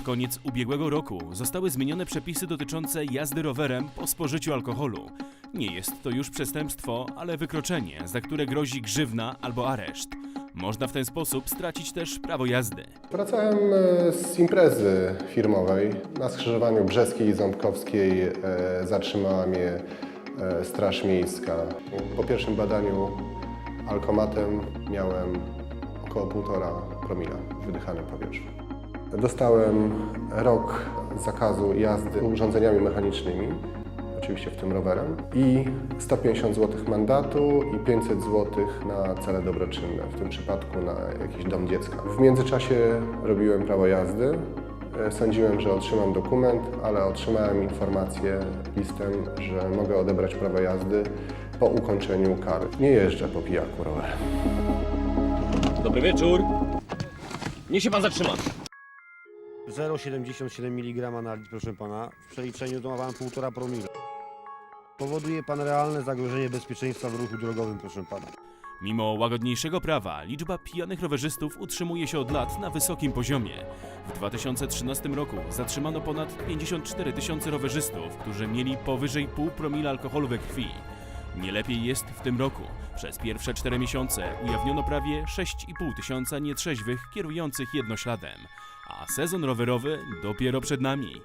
Pod koniec ubiegłego roku zostały zmienione przepisy dotyczące jazdy rowerem po spożyciu alkoholu. Nie jest to już przestępstwo, ale wykroczenie, za które grozi grzywna albo areszt. Można w ten sposób stracić też prawo jazdy. Wracałem e, z imprezy firmowej. Na skrzyżowaniu Brzeskiej i Ząbkowskiej e, zatrzymała mnie e, Straż Miejska. Po pierwszym badaniu alkomatem miałem około 1,5 promila w wydychanym powietrzu. Dostałem rok zakazu jazdy urządzeniami mechanicznymi, oczywiście w tym rowerem, i 150 zł mandatu i 500 zł na cele dobroczynne, w tym przypadku na jakiś dom dziecka. W międzyczasie robiłem prawo jazdy. E, Sądziłem, że otrzymam dokument, ale otrzymałem informację listem, że mogę odebrać prawo jazdy po ukończeniu kary. Nie jeżdżę po pijaku rowerem. Dobry wieczór. Niech się pan zatrzyma. 0,77 mg na litr, proszę pana. W przeliczeniu to ma pan 1,5 promila. Powoduje pan realne zagrożenie bezpieczeństwa w ruchu drogowym, proszę pana. Mimo łagodniejszego prawa, liczba pijanych rowerzystów utrzymuje się od lat na wysokim poziomie. W 2013 roku zatrzymano ponad 54 tysiące rowerzystów, którzy mieli powyżej pół promila alkoholu we krwi. Nie lepiej jest w tym roku. Przez pierwsze 4 miesiące ujawniono prawie 6,5 tysiąca nietrzeźwych kierujących jednośladem. A sezon rowerowy dopiero przed nami.